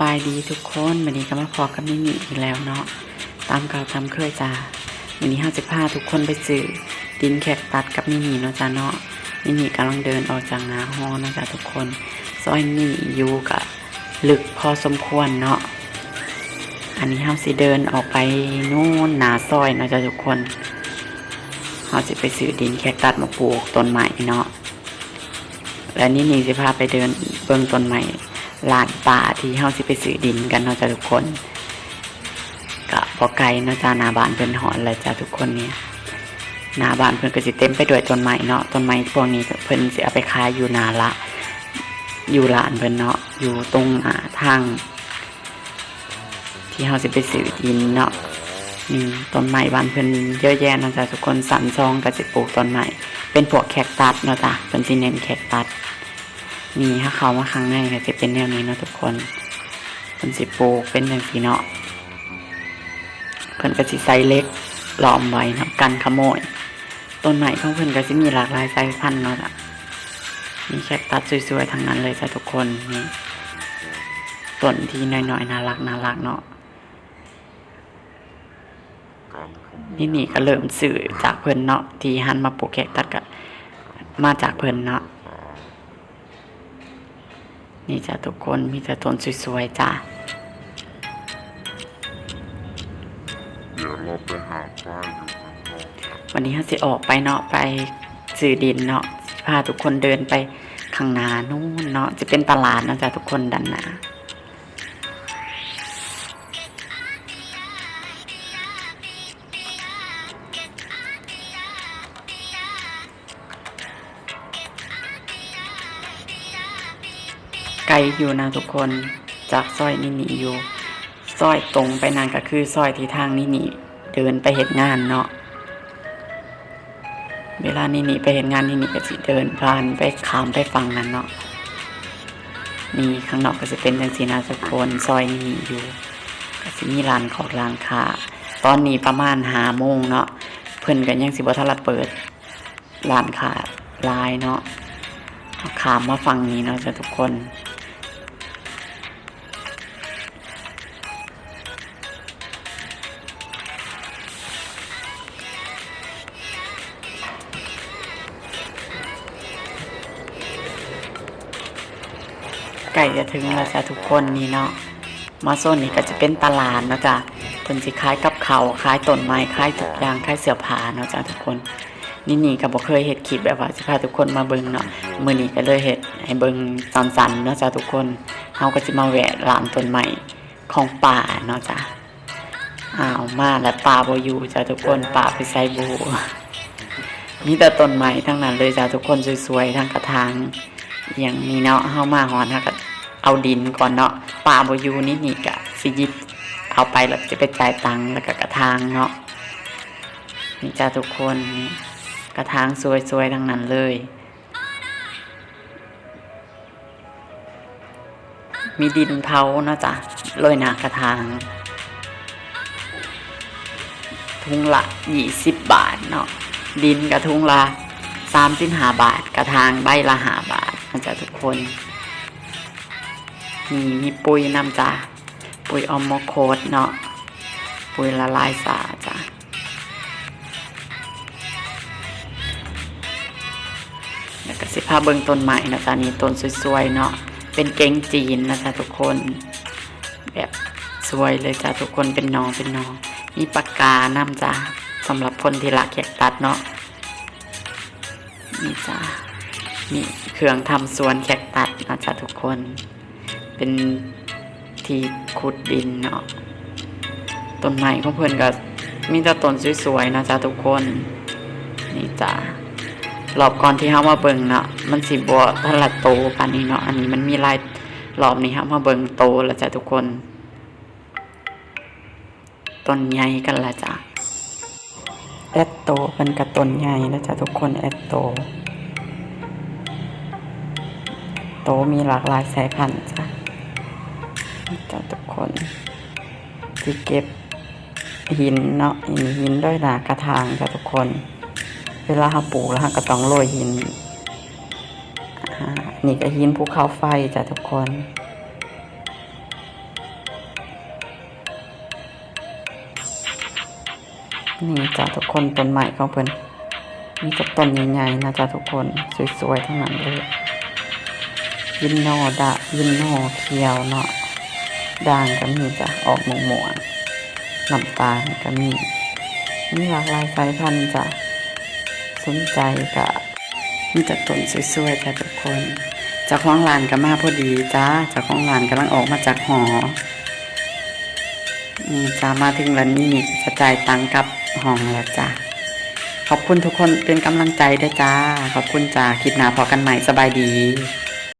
บายดีทุกคนวันนี้ก็มาพอกับมินิอีกแล้วเนาะตามเก่าตามเคยจ้าวันนี้ห้าสิบห้าทุกคนไปสื่อดินแขกตัดกับมินิเนาะจ้าเนาะมินิกำลังเดินออกจากหนาห้องนะจ้าทุกคนซอยมินิอยู่กับลึกพอสมควรเนาะอันนี้ห้าสิเดินออกไปนู่นหนาซอยเนาะจ้าทุกคนห้าสิไปซื้อดินแขกตัดมาปลูกต้นใหม่เนาะและนี่นี่สิพาไปเดินเบิ่งต้นใหม่ ลานป่าที่เฮาสิไปซื้อดินกันเนาะจ้ะทุกคนกะพอไกลเนาะจ้านาบานเพิ่นหอนเลยจ้ะทุกคนเนี่ยนาบานเพิ่นก็สิเต็มไปด้วยต้นไม้เนาะต้นไม้พวกนี้เพิ่นสิเอาไปขายอยู่นาละ อยู่ลานเพิ่นเนาะอยู่ตรงอ่าทางที่เฮาสิไปซื้อดินเนาะนี่ต้นไม้บ้านเพิ่นเยอะแยะเนาะจ้ะทุกคนสันซองก็สิปลูกต้นไม้เป็นพวกแคคตัสเนาะจ้ะเพิ่นสิเน้นแคคตัส นี่ถ้าเขามาครั้งในก็จะเป็นแนวนี้เนาะทุกคนเพิ่นสิปลูกเป็นอย่างสีเนาะเพิ่นก็สิใส่เล็กล้อมไว้เนาะกันขโมยต้นไม้ของเพิ่นก็สิมีหลากหลายสายพันธุ์เนาะจ้ะมีแคคตัสสวยๆทั้งนั้นเลยจ้ะทุกคนนี่ต้นที่น้อยๆน่ารักน่ารักเนาะนี่นี่ก็เริ่มสื่อจากเพิ่นเนาะที่หันมาปลูกแคคตัสก็มาจากเพิ่นเนาะ นี่จ้ะทุกคนมีแต่ต้นสวยๆจ้ะเดี๋ยวเราไปหาป้าอยู่ข้างนอกวันนี้เขาสิออกไปเนาะไปสื่อดินเนาะพาทุกคนเดินไปข้างหน้านู่นเนาะจะเป็นตลาดเนาะจ้ะทุกคนดันหนา ไกลอยู่นะทุกคนจากซอยนี่หนีอยู่ซอยตรงไปนั่นก็คือซอยที่ทางนี่นี่เดินไปเห็นงานเนาะเวลานี่นี่ไปเห็นงานนี่นี่ก็สิเดินผ่านไปขามไปฟังนั้นเนาะนี่ข้างนอกก็จะเป็นจังสีนาสกลซอยนี่นี่อยู่ก็สิมีร้านของร้านค้าตอนนี้ประมาณหาโมงเนาะเพิ่นกันยังสิบ่ทันละเปิดร้านค้าลายเนาะขามมาฟังนี้เนาะจ้ะทุกคน ไก่จะถึงแล้วจ้ะทุกคนนี่เนาะมาโซนนี้ก็จะเป็นตลาดเนาะจ้ะเพิ่นสิขายกับเขาขายต้นไม้ขายทุกอย่างขายเสื้อผ้าเนาะจ้ะทุกคนนี่นี่ก็บ่เคยเฮ็ดคลิปแบบว่าสิพาทุกคนมาเบิ่งเนาะมือนี้ก็เลยเฮ็ดให้เบิ่งสั้นๆเนาะจ้ะทุกคนเฮาก็สิมาแวะร้านต้นไม้ของป่าเนาะจ้ะอ้าวมาแล้วป่าบ่อยู่จ้ะทุกคนป่าไปไสบูมีแต่ต้นไม้ทั้งนั้นเลยจ้ะทุกคนสวยๆทั้งกระถาง อย่างนี้เนาะเฮามาหอนฮะก็เอาดินก่อนเนาะปลาบอยูนี่นี่กะสิยิบเอาไปแล้วจะไปจ่ายตังค์แล้วก็กระทางเนาะนี่จ้าทุกคนนี่กระทางสวยๆทั้งนั้นเลย มีดินเผาเนาะจ้ะโรยหนากระทางทุงละยี่สิบบาทเนาะดินกระทุงละสามสิบห้าบาท กระทางใบละห้าบาท นะจ๊ะทุกคนมีมีปุ๋ยนำจ้ะปุ๋ยออมโมโคดเนาะปุ๋ยละลายสาจ้ะแล้วก็สิพาเบิ่งต้นใหม่นะจ๊ะนี่ต้นสวยๆเนาะเป็นเก้งจีนนะจ๊ะทุกคน แบบสวยเลยจ้ะทุกคนเป็นนองเป็นนองมีปากกานำจ้ะสำหรับคนที่รักแยกตัดเนาะนี่จ้ะ นี่เครื่องทำสวนแคคตัสนะจ๊ะทุกคน เป็นที่ขุดดินเนาะต้นไม้ของเพื่อนก็มีแต่ต้นสวยๆนะจ๊ะทุกคน นี่จ้ะรอบก่อนที่เฮามาเบิ่งเนาะมันสิบ่ทันละโตปานนี้เนาะอันนี้มันมีลายรอบนี้เฮามาเบิ่งโตแล้วจ้ะทุกคนต้นใหญ่กันละจ้ะแอดโตเป็นกับต้นใหญ่แล้วจ้ะทุกคนแอดโต โตมีหลากหลายสายพันธุ์จ้ะจ้าทุกคนที่เก็บหินเนาะหินหินด้วยหนากระถางจ้ะทุกคน เวลาเราปลูกแล้วเราก็ต้องโรยหินนี่ก็หินภูเขาไฟจ้ะทุกคนนี่จ้ะทุกคนต้นใหม่ของเพื่อนมีแต่ต้นใหญ่ๆนะจ้ะทุกคนสวยๆทั้งนั้นเลย ยินโนดะยินโนเขียวเนาะด่างก็มีจ้ะออกม่วงน้ำตาลก็มีมีหลากหลายสายพันธุ์จ้ะสนใจก็มีแต่ต้นสวยๆจ้ะทุกคนเจ้าของร้านก็มาพอดีจ้าเจ้าของร้านกำลังออกมาจากหอนี่จ้ามาถึงแล้วนี่จะจ่ายตังค์กับห้องแล้วจ้าขอบคุณทุกคนเป็นกำลังใจด้วยจ้า ขอบคุณจ้าคลิปหน้าพอกันใหม่สบายดี